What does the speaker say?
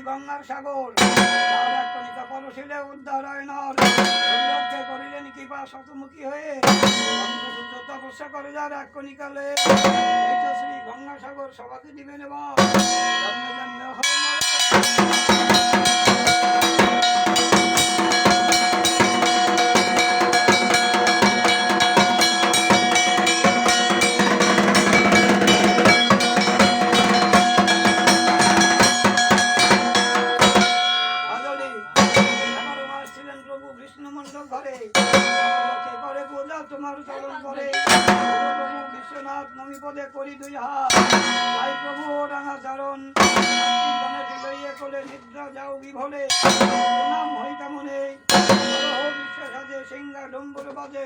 যদি গঙ্গার সাগর। কণিকা পরশিলে উদ্ধার হয় নর করিলেন কৃপা শতমুখী হয়ে। তপস্যা করে যার এক কণিকালে। শ্রী গঙ্গাসাগর সবাকে দিবেন এবং হয়। কৃষ্ণ মণ্ডল ঘরে লোকে করে তোমার চরণ করে বিশ্বনাথ নমি পদে করি দুই হাত। ভাই প্রভু, রাঙা চরণ। লইয়ে কোলে নিদ্রা যাও বিভলে প্রণাম হই মনে। সিংহা ডম্বর বাজে।